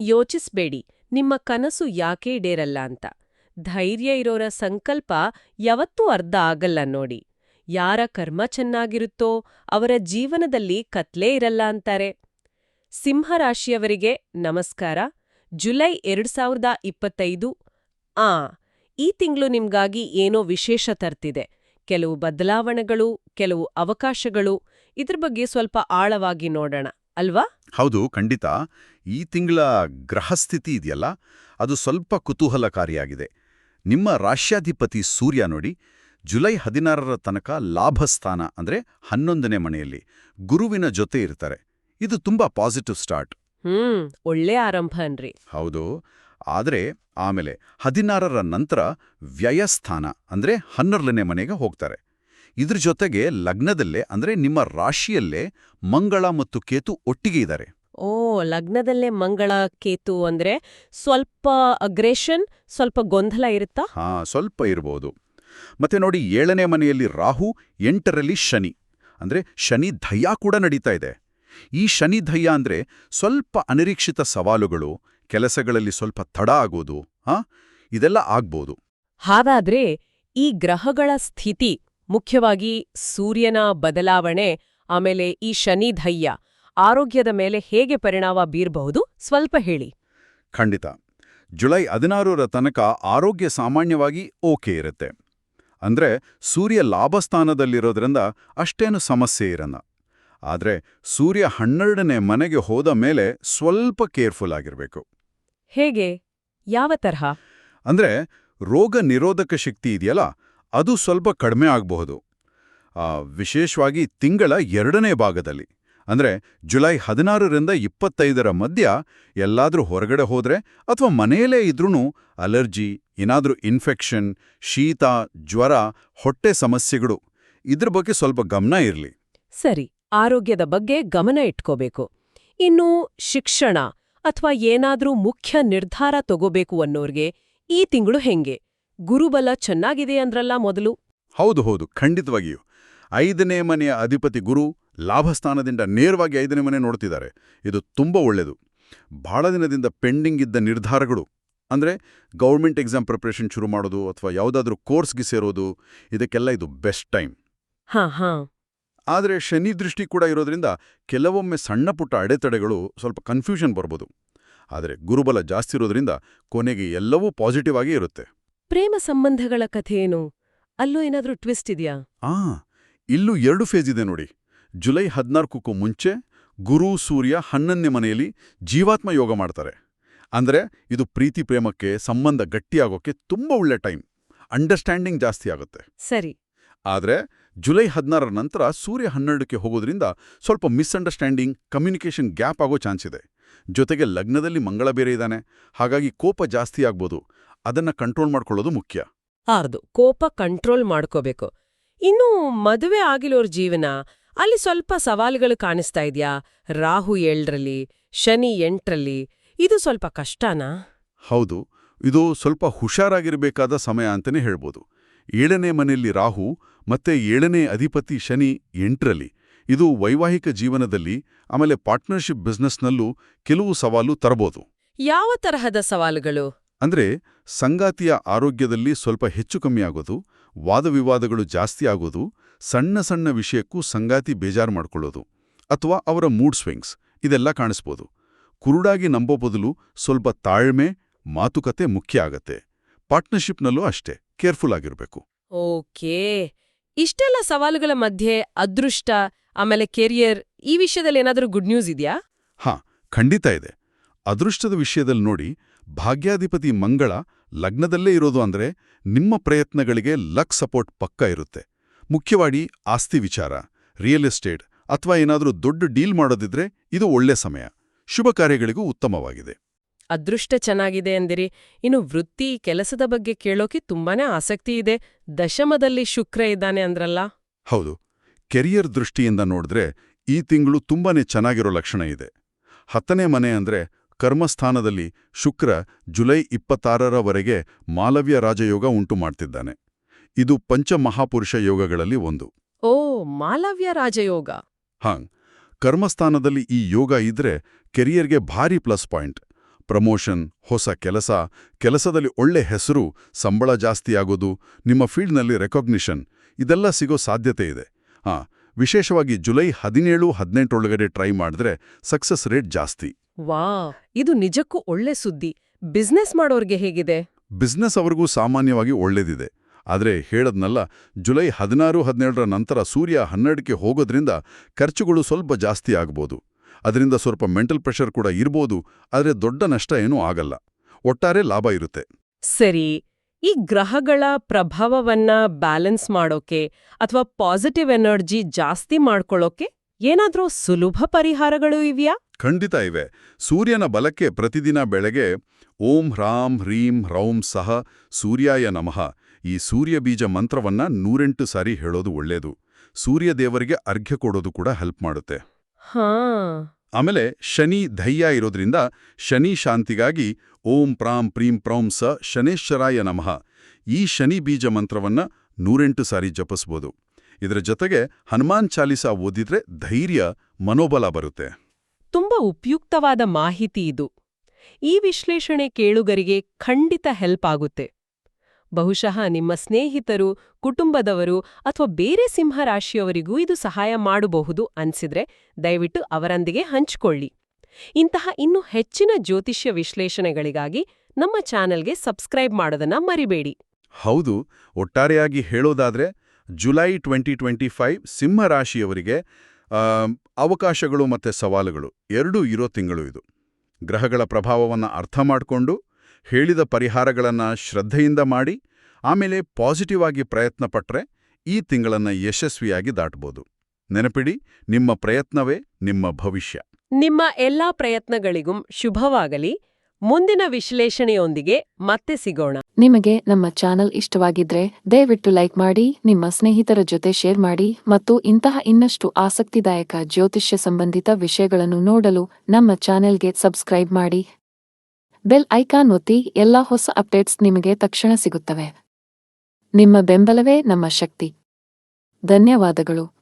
ಯೋಚಿಸ್ಬೇಡಿ, ನಿಮ್ಮ ಕನಸು ಯಾಕೆ ಡೇರಲ್ಲ ಅಂತ. ಧೈರ್ಯ ಇರೋರ ಸಂಕಲ್ಪ ಯಾವತ್ತೂ ಅರ್ಧ ಆಗಲ್ಲ ನೋಡಿ. ಯಾರ ಕರ್ಮ ಚೆನ್ನಾಗಿರುತ್ತೋ ಅವರ ಜೀವನದಲ್ಲಿ ಕತ್ಲೇ ಇರಲ್ಲ ಅಂತಾರೆ. ಸಿಂಹರಾಶಿಯವರಿಗೆ ನಮಸ್ಕಾರ. ಜುಲೈ ಎರಡು ಸಾವಿರದ ಇಪ್ಪತ್ತೈದು. ಆ, ಈ ತಿಂಗಳು ನಿಮ್ಗಾಗಿ ಏನೋ ವಿಶೇಷ ತರ್ತಿದೆ. ಕೆಲವು ಬದಲಾವಣೆಗಳು, ಕೆಲವು ಅವಕಾಶಗಳು. ಇದ್ರ ಬಗ್ಗೆ ಸ್ವಲ್ಪ ಆಳವಾಗಿ ನೋಡೋಣ. ಅಲ್ವಾ? ಹೌದು ಖಂಡಿತ. ಈ ತಿಂಗಳ ಗ್ರಹಸ್ಥಿತಿ ಇದೆಯಲ್ಲ ಅದು ಸ್ವಲ್ಪ ಕುತೂಹಲಕಾರಿಯಾಗಿದೆ. ನಿಮ್ಮ ರಾಶ್ಯಾಧಿಪತಿ ಸೂರ್ಯ ನೋಡಿ ಜುಲೈ ಹದಿನಾರರ ತನಕ ಲಾಭಸ್ಥಾನ ಅಂದ್ರೆ ಹನ್ನೊಂದನೇ ಮನೆಯಲ್ಲಿ ಗುರುವಿನ ಜೊತೆ ಇರ್ತಾರೆ. ಇದು ತುಂಬಾ ಪಾಸಿಟಿವ್ ಸ್ಟಾರ್ಟ್. ಹ್ಮ್ ಒಳ್ಳೆ ಆರಂಭ ಅನ್ರಿ. ಹೌದು. ಆದರೆ ಆಮೇಲೆ ಹದಿನಾರರ ನಂತರ ವ್ಯಯಸ್ಥಾನ ಅಂದ್ರೆ ಹನ್ನೆರಡನೇ ಮನೆಗೆ ಹೋಗ್ತಾರೆ. ಇದ್ರ ಜೊತೆಗೆ ಲಗ್ನದಲ್ಲೇ ಅಂದ್ರೆ ನಿಮ್ಮ ರಾಶಿಯಲ್ಲೇ ಮಂಗಳ ಮತ್ತು ಕೇತು ಒಟ್ಟಿಗೆ ಇದ್ದಾರೆ ಓ ಲಗ್ನದಲ್ಲೇ ಮಂಗಳ ಕೇತು ಅಂದ್ರೆ ಸ್ವಲ್ಪ ಅಗ್ರೆಷನ್ ಸ್ವಲ್ಪ ಗೊಂದಲ ಇರುತ್ತಾ? ಹಾ ಸ್ವಲ್ಪ ಇರಬಹುದು ಮತ್ತೆ ನೋಡಿ ಏಳನೇ ಮನೆಯಲ್ಲಿ ರಾಹು ಎಂಟರಲ್ಲಿ ಶನಿ. ಅಂದ್ರೆ ಶನಿ ಧೈಯ ಕೂಡ ನಡೀತಾ ಇದೆ. ಈ ಶನಿ ಧೈಯ ಅಂದ್ರೆ ಸ್ವಲ್ಪ ಅನಿರೀಕ್ಷಿತ ಸವಾಲುಗಳು ಕೆಲಸಗಳಲ್ಲಿ ಸ್ವಲ್ಪ ತಡ ಆಗೋದು ಹಾ ಇದೆಲ್ಲ ಆಗ್ಬೋದು. ಹಾಗಾದ್ರೆ ಈ ಗ್ರಹಗಳ ಸ್ಥಿತಿ ಮುಖ್ಯವಾಗಿ ಸೂರ್ಯನ ಬದಲಾವಣೆ ಆಮೇಲೆ ಈ ಶನಿ ಧೈರ್ಯ ಆರೋಗ್ಯದ ಮೇಲೆ ಹೇಗೆ ಪರಿಣಾಮ ಬೀರಬಹುದು? ಸ್ವಲ್ಪ ಹೇಳಿ. ಖಂಡಿತ. ಜುಲೈ ಹದಿನಾರರ ತನಕ ಆರೋಗ್ಯ ಸಾಮಾನ್ಯವಾಗಿ ಓಕೆ ಇರುತ್ತೆ. ಅಂದ್ರೆ ಸೂರ್ಯ ಲಾಭಸ್ಥಾನದಲ್ಲಿರೋದ್ರಿಂದ ಅಷ್ಟೇನು ಸಮಸ್ಯೆ ಇರಲ್ಲ. ಆದ್ರೆ ಸೂರ್ಯ ಹನ್ನೆರಡನೇ ಮನೆಗೆ ಹೋದ ಮೇಲೆ ಸ್ವಲ್ಪ ಕೇರ್ಫುಲ್ ಆಗಿರಬೇಕು. ಹೇಗೆ? ಯಾವ ತರಹ? ಅಂದ್ರೆ ರೋಗ ನಿರೋಧಕ ಶಕ್ತಿ ಇದೆಯಲ್ಲ ಅದು ಸ್ವಲ್ಪ ಕಡಿಮೆ ಆಗಬಹುದು. ವಿಶೇಷವಾಗಿ ತಿಂಗಳ ಎರಡನೇ ಭಾಗದಲ್ಲಿ. ಅಂದ್ರೆ ಜುಲೈ ಹದಿನಾರರಿಂದ ಇಪ್ಪತ್ತೈದರ ಮಧ್ಯ ಎಲ್ಲಾದರೂ ಹೊರಗಡೆ ಹೋದ್ರೆ ಅಥವಾ ಮನೆಯಲ್ಲೇ ಇದ್ರೂ ಅಲರ್ಜಿ, ಏನಾದರೂ ಇನ್ಫೆಕ್ಷನ್, ಶೀತ, ಜ್ವರ, ಹೊಟ್ಟೆ ಸಮಸ್ಯೆಗಳು, ಇದ್ರ ಬಗ್ಗೆ ಸ್ವಲ್ಪ ಗಮನ ಇರಲಿ. ಸರಿ, ಆರೋಗ್ಯದ ಬಗ್ಗೆ ಗಮನ ಇಟ್ಕೋಬೇಕು. ಇನ್ನು ಶಿಕ್ಷಣ ಅಥವಾ ಏನಾದರೂ ಮುಖ್ಯ ನಿರ್ಧಾರ ತಗೋಬೇಕು ಅನ್ನೋರ್ಗೆ ಈ ತಿಂಗಳು ಹೆಂಗೆ? ಗುರುಬಲ ಚೆನ್ನಾಗಿದೆ ಅಂದ್ರಲ್ಲ ಮೊದಲು? ಹೌದು ಹೌದು. ಖಂಡಿತವಾಗಿಯೂ. ಐದನೇ ಮನೆಯ ಅಧಿಪತಿ ಗುರು ಲಾಭಸ್ಥಾನದಿಂದ ನೇರವಾಗಿ ಐದನೇ ಮನೆ ನೋಡ್ತಿದ್ದಾರೆ. ಇದು ತುಂಬ ಒಳ್ಳೆಯದು. ಬಹಳ ದಿನದಿಂದ ಪೆಂಡಿಂಗ್ ಇದ್ದ ನಿರ್ಧಾರಗಳು ಅಂದರೆ ಗೌರ್ಮೆಂಟ್ ಎಕ್ಸಾಮ್ ಪ್ರಿಪ್ರೇಷನ್ ಶುರು ಮಾಡೋದು ಅಥವಾ ಯಾವುದಾದ್ರೂ ಕೋರ್ಸ್ಗೆ ಸೇರೋದು ಇದಕ್ಕೆಲ್ಲ ಇದು ಬೆಸ್ಟ್ ಟೈಮ್. ಹಾ ಹಾ. ಆದರೆ ಶನಿ ದೃಷ್ಟಿ ಕೂಡ ಇರೋದ್ರಿಂದ ಕೆಲವೊಮ್ಮೆ ಸಣ್ಣ ಪುಟ್ಟ ಅಡೆತಡೆಗಳು ಸ್ವಲ್ಪ ಕನ್ಫ್ಯೂಷನ್ ಬರ್ಬೋದು. ಆದರೆ ಗುರುಬಲ ಜಾಸ್ತಿ ಇರೋದ್ರಿಂದ ಕೊನೆಗೆ ಎಲ್ಲವೂ ಪಾಸಿಟಿವ್ ಆಗಿ ಇರುತ್ತೆ. ಪ್ರೇಮ ಸಂಬಂಧಗಳ ಕಥೆಯೇನು? ಅಲ್ಲೂ ಏನಾದ್ರೂ ಟ್ವಿಸ್ಟ್ ಇದೆಯಾ? ಆ ಇಲ್ಲೂ ಎರಡು ಫೇಸ್ ಇದೆ ನೋಡಿ. ಜುಲೈ ಹದಿನಾಲ್ಕಕ್ಕೂ ಮುಂಚೆ ಗುರು ಸೂರ್ಯ ಹನ್ನೊಂದನೇ ಮನೆಯಲ್ಲಿ ಜೀವಾತ್ಮ ಯೋಗ ಮಾಡ್ತಾರೆ. ಅಂದ್ರೆ ಇದು ಪ್ರೀತಿ ಪ್ರೇಮಕ್ಕೆ ಸಂಬಂಧ ಗಟ್ಟಿಯಾಗೋಕ್ಕೆ ತುಂಬ ಒಳ್ಳೆ ಟೈಮ್. ಅಂಡರ್ಸ್ಟ್ಯಾಂಡಿಂಗ್ ಜಾಸ್ತಿ ಆಗುತ್ತೆ. ಸರಿ. ಆದರೆ ಜುಲೈ ಹದಿನಾರರ ನಂತರ ಸೂರ್ಯ ಹನ್ನೆರಡಕ್ಕೆ ಹೋಗೋದ್ರಿಂದ ಸ್ವಲ್ಪ ಮಿಸ್ಅಂಡರ್ಸ್ಟ್ಯಾಂಡಿಂಗ್ ಕಮ್ಯುನಿಕೇಷನ್ ಗ್ಯಾಪ್ ಆಗೋ ಚಾನ್ಸ್ ಇದೆ. ಜೊತೆಗೆ ಲಗ್ನದಲ್ಲಿ ಮಂಗಳ ಬೇರೆ ಇದ್ದಾನೆ. ಹಾಗಾಗಿ ಕೋಪ ಜಾಸ್ತಿ ಆಗ್ಬೋದು. ಅದನ್ನ ಕಂಟ್ರೋಲ್ ಮಾಡ್ಕೊಳ್ಳೋದು ಮುಖ್ಯ. ಆರ್ದು ಕೋಪ ಕಂಟ್ರೋಲ್ ಮಾಡ್ಕೋಬೇಕು. ಇನ್ನು ಮದುವೆ ಆಗಿಲೋರ್ ಜೀವನ ಅಲ್ಲಿ ಸ್ವಲ್ಪ ಸವಾಲುಗಳು ಕಾಣಿಸ್ತಾ ಇದ್ಯಾ? ರಾಹು ಏಳರಲ್ಲಿ ಶನಿ ಎಂಟರಲ್ಲಿ ಇದು ಸ್ವಲ್ಪ ಕಷ್ಟನಾ? ಹೌದು ಇದು ಸ್ವಲ್ಪ ಹುಷಾರಾಗಿರಬೇಕಾದ ಸಮಯ ಅಂತಲೇ ಹೇಳ್ಬೋದು. ಏಳನೇ ಮನೆಯಲ್ಲಿ ರಾಹು ಮತ್ತೆ ಏಳನೇ ಅಧಿಪತಿ ಶನಿ ಎಂಟ್ರಲ್ಲಿ. ಇದು ವೈವಾಹಿಕ ಜೀವನದಲ್ಲಿ ಆಮೇಲೆ ಪಾರ್ಟ್ನರ್ಶಿಪ್ ಬಿಸ್ನೆಸ್ನಲ್ಲೂ ಕೆಲವು ಸವಾಲು ತರಬಹುದು ಯಾವ ತರಹದ ಸವಾಲುಗಳು? ಅಂದ್ರೆ ಸಂಗಾತಿಯ ಆರೋಗ್ಯದಲ್ಲಿ ಸ್ವಲ್ಪ ಹೆಚ್ಚು ಕಮ್ಮಿ ಆಗೋದು ವಾದವಿವಾದಗಳು ಜಾಸ್ತಿ ಆಗೋದು ಸಣ್ಣ ಸಣ್ಣ ವಿಷಯಕ್ಕೂ ಸಂಗಾತಿ ಬೇಜಾರು ಮಾಡ್ಕೊಳ್ಳೋದು ಅಥವಾ ಅವರ ಮೂಡ್ ಸ್ವಿಂಗ್ಸ್ ಇದೆಲ್ಲ ಕಾಣಿಸ್ಬೋದು. ಕುರುಡಾಗಿ ನಂಬೋ ಬದಲು ಸ್ವಲ್ಪ ತಾಳ್ಮೆ ಮಾತುಕತೆ ಮುಖ್ಯ ಆಗತ್ತೆ. ಪಾರ್ಟ್ನರ್ಶಿಪ್ನಲ್ಲೂ ಅಷ್ಟೇ ಕೇರ್ಫುಲ್ ಆಗಿರಬೇಕು. ಓಕೆ. ಇಷ್ಟೆಲ್ಲ ಸವಾಲುಗಳ ಮಧ್ಯೆ ಅದೃಷ್ಟ, ಆಮೇಲೆ ಕೆರಿಯರ್ ಈ ವಿಷಯದಲ್ಲಿ ಏನಾದರೂ ಗುಡ್ ನ್ಯೂಸ್ ಇದೆಯಾ? ಹಾ, ಖಂಡಿತ ಇದೆ. ಅದೃಷ್ಟದ ವಿಷಯದಲ್ಲಿ ನೋಡಿ, ಭಾಗ್ಯಾಧಿಪತಿ ಮಂಗಳ ಲಗ್ನದಲ್ಲೇ ಇರೋದು ಅಂದ್ರೆ ನಿಮ್ಮ ಪ್ರಯತ್ನಗಳಿಗೆ ಲಕ್ ಸಪೋರ್ಟ್ ಪಕ್ಕ ಇರುತ್ತೆ. ಮುಖ್ಯವಾಗಿ ಆಸ್ತಿ ವಿಚಾರ ರಿಯಲ್ ಎಸ್ಟೇಟ್ ಅಥವಾ ಏನಾದರೂ ದೊಡ್ಡ ಡೀಲ್ ಮಾಡೋದಿದ್ರೆ ಇದು ಒಳ್ಳೆ ಸಮಯ. ಶುಭ ಕಾರ್ಯಗಳಿಗೂ ಉತ್ತಮವಾಗಿದೆ. ಅದೃಷ್ಟ ಚೆನ್ನಾಗಿದೆ ಅಂದಿರಿ. ಇನ್ನು ವೃತ್ತಿ ಕೆಲಸದ ಬಗ್ಗೆ ಕೇಳೋಕೆ ತುಂಬಾನೇ ಆಸಕ್ತಿ ಇದೆ. ದಶಮದಲ್ಲಿ ಶುಕ್ರ ಇದ್ದಾನೆ ಅಂದ್ರಲ್ಲ? ಹೌದು. ಕೆರಿಯರ್ ದೃಷ್ಟಿಯಿಂದ ನೋಡಿದ್ರೆ ಈ ತಿಂಗಳು ತುಂಬಾನೇ ಚೆನ್ನಾಗಿರೋ ಲಕ್ಷಣ ಇದೆ. ಹತ್ತನೇ ಮನೆ ಅಂದ್ರೆ ಕರ್ಮಸ್ಥಾನದಲ್ಲಿ ಶುಕ್ರ ಜುಲೈ ಇಪ್ಪತ್ತಾರರವರೆಗೆ ಮಾಲವ್ಯ ರಾಜಯೋಗ ಉಂಟು ಮಾಡ್ತಿದ್ದಾನೆ. ಇದು ಪಂಚಮಹಾಪುರುಷ ಯೋಗಗಳಲ್ಲಿ ಒಂದು. ಓ ಮಾಲವ್ಯ ರಾಜಯೋಗ. ಹಾಂ. ಕರ್ಮಸ್ಥಾನದಲ್ಲಿ ಈ ಯೋಗ ಇದ್ರೆ ಕೆರಿಯರ್ಗೆ ಭಾರಿ ಪ್ಲಸ್ ಪಾಯಿಂಟ್. ಪ್ರಮೋಷನ್ ಹೊಸ ಕೆಲಸ ಕೆಲಸದಲ್ಲಿ ಒಳ್ಳೆ ಹೆಸರು ಸಂಬಳ ಜಾಸ್ತಿ ಆಗೋದು ನಿಮ್ಮ ಫೀಲ್ಡ್ನಲ್ಲಿ ರೆಕಾಗ್ನಿಷನ್ ಇದೆಲ್ಲ ಸಿಗೋ ಸಾಧ್ಯತೆ ಇದೆ. ಹಾಂ ವಿಶೇಷವಾಗಿ ಜುಲೈ ಹದಿನೇಳು ಹದಿನೆಂಟರೊಳಗಡೆ ಟ್ರೈ ಮಾಡಿದ್ರೆ ಸಕ್ಸಸ್ ರೇಟ್ ಜಾಸ್ತಿ. ವಾ ಇದು ನಿಜಕ್ಕೂ ಒಳ್ಳೆ ಸುದ್ದಿ. ಬಿಸ್ನೆಸ್ ಮಾಡೋರ್ಗೆ ಹೇಗಿದೆ? ಬಿಸ್ನೆಸ್ ಅವ್ರಿಗೂ ಸಾಮಾನ್ಯವಾಗಿ ಒಳ್ಳೇದಿದೆ. ಆದರೆ ಹೇಳದ್ನಲ್ಲ ಜುಲೈ ಹದಿನಾರು ಹದಿನೇಳರ ನಂತರ ಸೂರ್ಯ ಹನ್ನೆರಡಕ್ಕೆ ಹೋಗೋದ್ರಿಂದ ಖರ್ಚುಗಳು ಸ್ವಲ್ಪ ಜಾಸ್ತಿ ಆಗ್ಬೋದು. ಅದರಿಂದ ಸ್ವಲ್ಪ ಮೆಂಟಲ್ ಪ್ರೆಷರ್ ಕೂಡ ಇರ್ಬೋದು ಆದರೆ ದೊಡ್ಡ ನಷ್ಟ ಏನೂ ಆಗಲ್ಲ. ಒಟ್ಟಾರೆ ಲಾಭ ಇರುತ್ತೆ. ಸರಿ ಈ ಗ್ರಹಗಳ ಪ್ರಭಾವವನ್ನ ಬ್ಯಾಲೆನ್ಸ್ ಮಾಡೋಕೆ ಅಥವಾ ಪಾಸಿಟಿವ್ ಎನರ್ಜಿ ಜಾಸ್ತಿ ಮಾಡ್ಕೊಳ್ಳೋಕೆ ಏನಾದರೂ ಸುಲಭ ಪರಿಹಾರಗಳು ಇವ್ಯಾ? ಖಂಡಿತ ಇವೆ. ಸೂರ್ಯನ ಬಲಕ್ಕೆ ಪ್ರತಿದಿನ ಬೆಳಗ್ಗೆ ಓಂ ಹ್ರಾಂ ಹ್ರೀಂ ಹ್ರೌಂ ಸಹ ಸೂರ್ಯಾಯ ನಮಃ. ಈ ಸೂರ್ಯ ಬೀಜ ಮಂತ್ರವನ್ನ ನೂರೆಂಟು ಸಾರಿ ಹೇಳೋದು ಒಳ್ಳೇದು. ಸೂರ್ಯ ದೇವರಿಗೆ ಅರ್ಘ್ಯ ಕೊಡೋದು ಕೂಡ ಹೆಲ್ಪ್ ಮಾಡುತ್ತೆ. ಹಾ. ಆಮೇಲೆ ಶನಿ ಧೈರ್ಯ ಇರೋದ್ರಿಂದ ಶನಿ ಶಾಂತಿಗಾಗಿ ಓಂ ಪ್ರಾಂ ಪ್ರೀಂ ಪ್ರೌಂ ಸ ಶನೇಶ್ವರಾಯ ನಮಃ. ಈ ಶನಿ ಬೀಜ ಮಂತ್ರವನ್ನ ನೂರೆಂಟು ಸಾರಿ ಜಪಿಸ್ಬೋದು. ಇದರ ಜೊತೆಗೆ ಹನುಮಾನ್ ಚಾಲಿಸ ಓದಿದ್ರೆ ಧೈರ್ಯ ಮನೋಬಲ ಬರುತ್ತೆ. ತುಂಬಾ ಉಪಯುಕ್ತವಾದ ಮಾಹಿತಿ ಇದು. ಈ ವಿಶ್ಲೇಷಣೆ ಕೇಳುಗರಿಗೆ ಖಂಡಿತ ಹೆಲ್ಪ್ ಆಗುತ್ತೆ. ಬಹುಶಃ ನಿಮ್ಮ ಸ್ನೇಹಿತರು, ಕುಟುಂಬದವರು ಅಥವಾ ಬೇರೆ ಸಿಂಹರಾಶಿಯವರಿಗೂ ಇದು ಸಹಾಯ ಮಾಡಬಹುದು ಅನ್ಸಿದ್ರೆ ದಯವಿಟ್ಟು ಅವರೊಂದಿಗೆ ಹಂಚಿಕೊಳ್ಳಿ. ಇಂತಹ ಇನ್ನೂ ಹೆಚ್ಚಿನ ಜ್ಯೋತಿಷ್ಯ ವಿಶ್ಲೇಷಣೆಗಳಿಗಾಗಿ ನಮ್ಮ ಚಾನೆಲ್ಗೆ ಸಬ್ಸ್ಕ್ರೈಬ್ ಮಾಡೋದನ್ನ ಮರಿಬೇಡಿ. ಹೌದು, ಒಟ್ಟಾರೆಯಾಗಿ ಹೇಳೋದಾದ್ರೆ ಜುಲೈ ಟ್ವೆಂಟಿ ಟ್ವೆಂಟಿ ಫೈವ್ ಸಿಂಹರಾಶಿಯವರಿಗೆ ಅವಕಾಶಗಳು ಮತ್ತು ಸವಾಲುಗಳು, ಎರಡೂ ಇರೋ ತಿಂಗಳು ಇದು. ಗ್ರಹಗಳ ಪ್ರಭಾವವನ್ನು ಅರ್ಥ ಮಾಡಿಕೊಂಡು ಹೇಳಿದ ಪರಿಹಾರಗಳನ್ನು ಶ್ರದ್ಧೆಯಿಂದ ಮಾಡಿ ಆಮೇಲೆ ಪಾಸಿಟಿವ್ ಆಗಿ ಪ್ರಯತ್ನ ಪಟ್ಟರೆ ಈ ತಿಂಗಳನ್ನು ಯಶಸ್ವಿಯಾಗಿ ದಾಟಬಹುದು ನೆನಪಿಡಿ ನಿಮ್ಮ ಪ್ರಯತ್ನವೇ ನಿಮ್ಮ ಭವಿಷ್ಯ. ನಿಮ್ಮ ಎಲ್ಲಾ ಪ್ರಯತ್ನಗಳಿಗೂ ಶುಭವಾಗಲಿ. ಮುಂದಿನ ವಿಶ್ಲೇಷಣೆಯೊಂದಿಗೆ ಮತ್ತೆ ಸಿಗೋಣ. ನಿಮಗೆ ನಮ್ಮ ಚಾನೆಲ್ ಇಷ್ಟವಾಗಿದ್ರೆ ದಯವಿಟ್ಟು ಲೈಕ್ ಮಾಡಿ ನಿಮ್ಮ ಸ್ನೇಹಿತರ ಜೊತೆ ಶೇರ್ ಮಾಡಿ ಮತ್ತು ಇಂತಹ ಇನ್ನಷ್ಟು ಆಸಕ್ತಿದಾಯಕ ಜ್ಯೋತಿಷ್ಯ ಸಂಬಂಧಿತ ವಿಷಯಗಳನ್ನು ನೋಡಲು ನಮ್ಮ ಚಾನೆಲ್ಗೆ ಸಬ್ಸ್ಕ್ರೈಬ್ ಮಾಡಿ. ಬೆಲ್ ಐಕಾನ್ ಒತ್ತಿ ಎಲ್ಲ ಹೊಸ ಅಪ್ಡೇಟ್ಸ್ ನಿಮಗೆ ತಕ್ಷಣ ಸಿಗುತ್ತವೆ. ನಿಮ್ಮ ಬೆಂಬಲವೇ ನಮ್ಮ ಶಕ್ತಿ. ಧನ್ಯವಾದಗಳು.